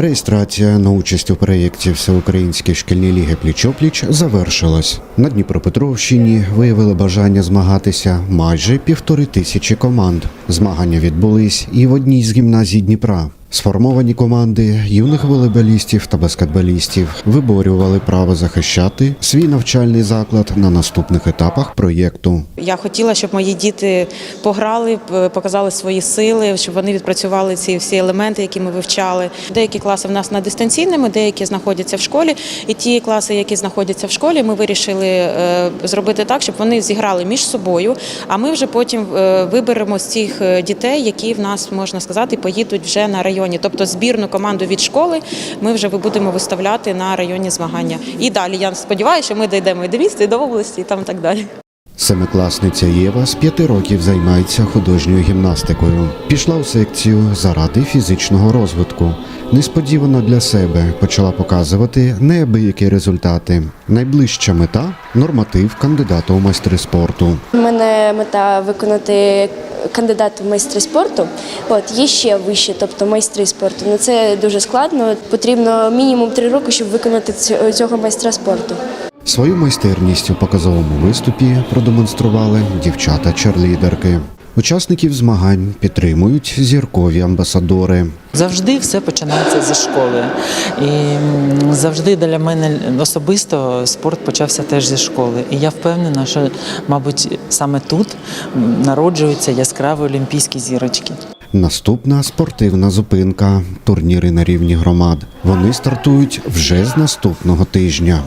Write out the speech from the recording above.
Реєстрація на участь у проєкті всеукраїнські шкільні ліги Пліч-опліч завершилась. На Дніпропетровщині виявили бажання змагатися майже півтори тисячі команд. Змагання відбулись і в одній з гімназій Дніпра. Сформовані команди юних волейболістів та баскетболістів виборювали право захищати свій навчальний заклад на наступних етапах проєкту. Я хотіла, щоб мої діти пограли, показали свої сили, щоб вони відпрацювали ці всі елементи, які ми вивчали. Деякі класи в нас на дистанційному, деякі знаходяться в школі. І ті класи, які знаходяться в школі, ми вирішили е, зробити так, щоб вони зіграли між собою. А ми вже потім е, виберемо з цих е, дітей, які в нас можна сказати, поїдуть вже на районі. Тобто збірну команду від школи ми вже будемо виставляти на районні змагання. І далі я сподіваюся, що ми дійдемо і до міста, і до області, і там так далі. Семикласниця Єва з п'яти років займається художньою гімнастикою. Пішла у секцію заради фізичного розвитку. Несподівано для себе почала показувати неабиякі результати. Найближча мета норматив кандидата у майстри спорту. У мене мета виконати кандидат в майстри спорту. От є ще вище, тобто майстри спорту. Ну це дуже складно. Потрібно мінімум три роки, щоб виконати цього майстра спорту. Свою майстерність у показовому виступі продемонстрували дівчата-черлідерки. Учасників змагань підтримують зіркові амбасадори. Завжди все починається зі школи. І завжди для мене особисто спорт почався теж зі школи. І я впевнена, що, мабуть, саме тут народжуються яскраві олімпійські зірочки. Наступна спортивна зупинка турніри на рівні громад. Вони стартують вже з наступного тижня.